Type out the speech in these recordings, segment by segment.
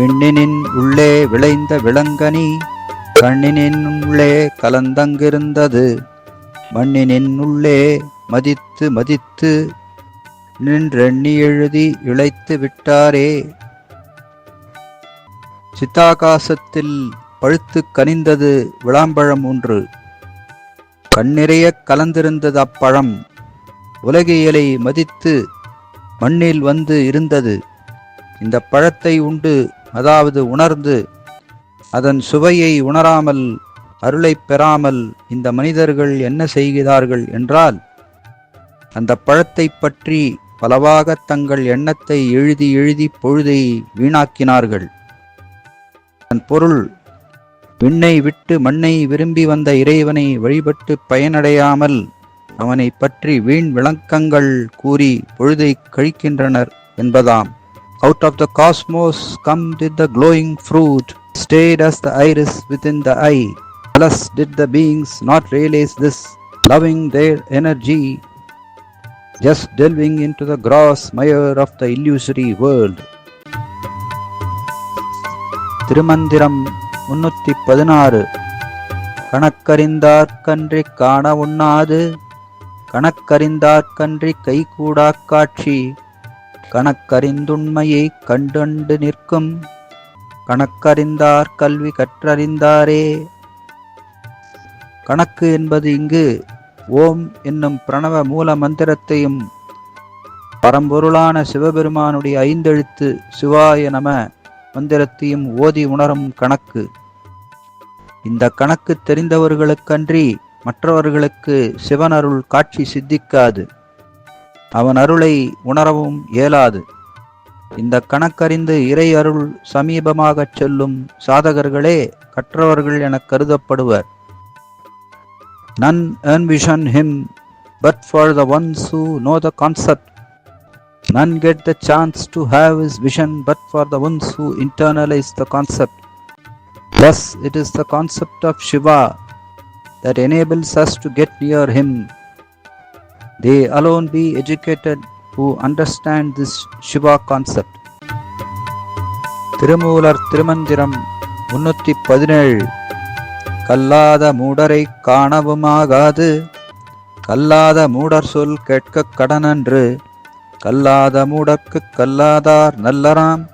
விண்ணினின் உள்ளே விளைந்த விளங்கனி கண்ணினின் உள்ளே கலந்தங்கிருந்தது. மண்ணினின் உள்ளே மதித்து மதித்து நின்றெண்ணி எழுதி இழைத்து விட்டாரே. சித்தாகாசத்தில் பழுத்து கனிந்தது விளாம்பழம் ஒன்று. கண்ணிறைய கலந்திருந்தது அப்பழம். உலகியலை மதித்து மண்ணில் வந்து இருந்தது. இந்த பழத்தை உண்டு அதாவது உணர்ந்து அதன் சுவையை உணராமல் அருளை பெறாமல் இந்த மனிதர்கள் என்ன செய்கிறார்கள் என்றால் அந்த பழத்தை பற்றி பலவாக தங்கள் எண்ணத்தை எழுதி எழுதி பொழுதை வீணாக்கினார்கள். அதன் பொருள் விண்ணை விட்டு மண்ணை விரும்பி வந்த இறைவனை வழிபட்டு பயனடையாமல் அவனை பற்றி வீண் விளக்கங்கள் கூறி பொழுதை கழிக்கின்றனர் என்பதாம். out of the cosmos come did the glowing fruit stayed as the iris within the eye alas did the beings not realize this loving their energy just delving into the gross mire of the illusory world Thirumanthiram முன்னூத்தி பதினாறு கணக்கறிந்தார்கன்றி காண உண்ணாது கணக்கறிந்தார்கன்றி கைகூடாக் காட்சி கணக்கறிந்துண்மையை கண்டண்டு நிற்கும். கணக்கறிந்தார் கல்வி கற்றறிந்தாரே. கணக்கு என்பது இங்கு ஓம் என்னும் பிரணவ மூல மந்திரத்தையும் பரம்பொருளான சிவபெருமானுடைய ஐந்தெழுத்து சிவாய நம மந்திரத்தையும் ஓதி உணரும் கணக்கு. இந்த கணக்கு தெரிந்தவர்களுக்கன்றி மற்றவர்களுக்கு சிவனருள் காட்சி சித்திக்காது. அவன் அருளை உணரவும் இயலாது இந்த கணக்கறிந்து இறை அருள் சமீபமாகச் செல்லும் சாதகர்களே கற்றவர்கள் என கருதப்படுவர் none envision him but for the ones who know the concept none get the chance to have his vision but for the ones who internalise the concept bus it is the concept of Shiva that enables us to get near him They alone be educated who understand this Shiva concept. Thirumoolar Thirumanthiram முன்னூற்றி பதினேழு. கல்லாத மூடரை காணவுமாகாது. கல்லாத மூடர் சொல் கேட்கக் கடனன்று. கல்லாத மூடர்க்குக் கல்லாதார் நல்லராம்.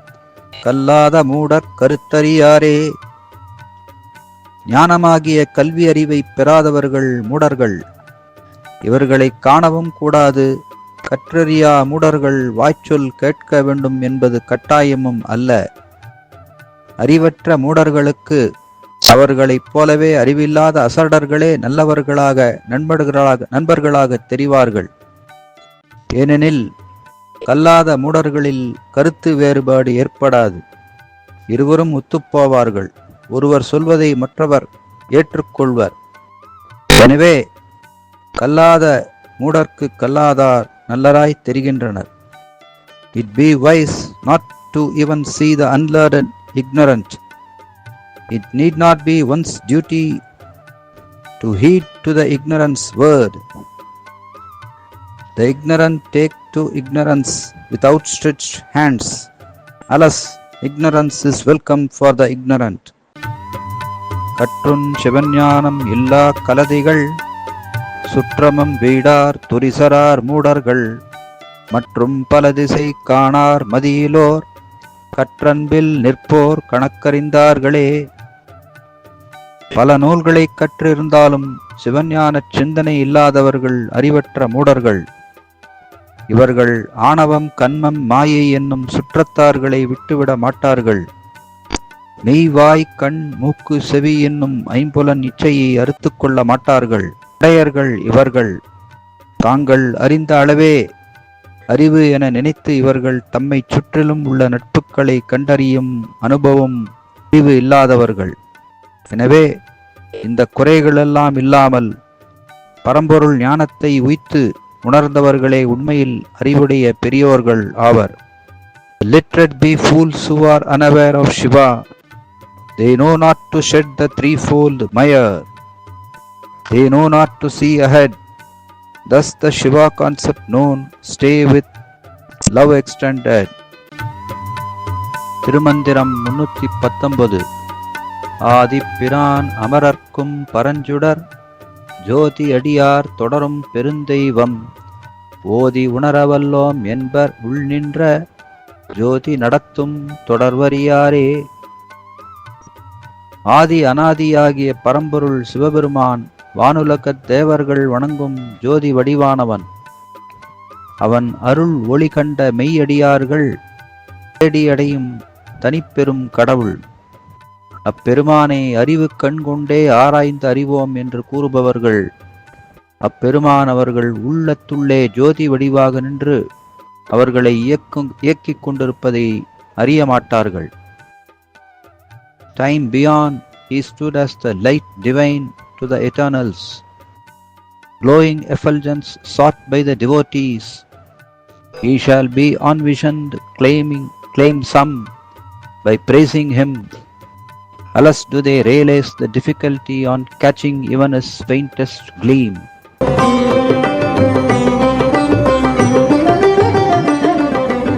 கல்லாத மூடர் கருத்தறியாரே. ஞானமாகிய கல்வி அறிவை பெறாதவர்கள் மூடர்கள். இவர்களை காணவும் கூடாது. கற்றறியா மூடர்கள் வாய்ச்சொல் கேட்க வேண்டும் என்பது கட்டாயமும் அல்ல. அறிவற்ற மூடர்களுக்கு அவர்களைப் போலவே அறிவில்லாத அசடர்களே நல்லவர்களாக நண்பர்களாக நண்பர்களாக தெரிவார்கள். ஏனெனில் கல்லாத மூடர்களில் கருத்து வேறுபாடு ஏற்படாது. இருவரும் ஒத்துப்போவார்கள் ஒருவர் சொல்வதை மற்றவர் ஏற்றுக்கொள்வர். எனவே கல்லாத மூடர்க்கு கல்லாதார் நல்லராய் தெரிகின்றனர் it be wise not to even see the unlearned ignorant it need not be ones duty to heed to the ignorance word the ignorant take to ignorance without ostrich hands alas ignorance is welcome for the ignorant கற்றுண் சிவஞானம் இல்லா கலதிகள் சுற்றமம் வீடார் துரிசரார் மூடர்கள் மற்றும் பல திசை காணார் மதியிலோர் கற்றன்பில் நிற்போர் கணக்கறிந்தார்களே. பல நூல்களை கற்றிருந்தாலும் சிவஞான சிந்தனை இல்லாதவர்கள் அறிவற்ற மூடர்கள். இவர்கள் ஆணவம் கண்மம் மாயை என்னும் சுற்றத்தார்களை விட்டுவிட மாட்டார்கள். மெய்வாய் கண் மூக்கு செவி என்னும் ஐம்புலன் இச்சையை அறுத்துக்கொள்ள மாட்டார்கள். இடையர்கள் இவர்கள். தாங்கள் அறிந்த அளவே அறிவு என நினைத்து இவர்கள் தம்மை சுற்றிலும் உள்ள நட்புகளை கண்டறியும் அனுபவம் அறிவு இல்லாதவர்கள். எனவே இந்த குறைகளெல்லாம் இல்லாமல் பரம்பொருள் ஞானத்தை உய்த்து உணர்ந்தவர்களே உண்மையில் அறிவுடைய பெரியோர்கள் ஆவர். Literate be fools who are of Shiva they know not to shed the threefold mire They know not to see ahead. Thus the Shiva concept known, stay with love extended. Thirumanthiram முன்னூற்றி பத்தொன்பது ஆதிப்பிரான் அமரர்க்கும் பரஞ்சுடர் ஜோதி அடியார் தொடரும் பெருந்தெய்வம் ஓதி உணரவல்லோம் என்பர் உள்நின்ற ஜோதி நடத்தும் தொடர்வரியாரே ஆதி அனாதியாகிய பரம்பொருள் சிவபெருமான் வானுலகத் தேவர்கள் வணங்கும் ஜோதி வடிவானவன். அவன் அருள் ஒளி கண்ட மெய்யடியார்கள் தேடியடையும் தனிப்பெரும் கடவுள். அப்பெருமானை அறிவு கண் கொண்டே ஆராய்ந்து அறிவோம் என்று கூறுபவர்கள். அப்பெருமான் அவர்கள் உள்ளத்துள்ளே ஜோதி வடிவாக நின்று அவர்களை இயக்கும் இயக்கிக் கொண்டிருப்பதை அறிய மாட்டார்கள். Time beyond he stood as the light divine. To the eternals glowing effulgence sought by the devotees. He shall be unvisioned claiming claim some by praising him. Alas do they realize the difficulty on catching even his faintest gleam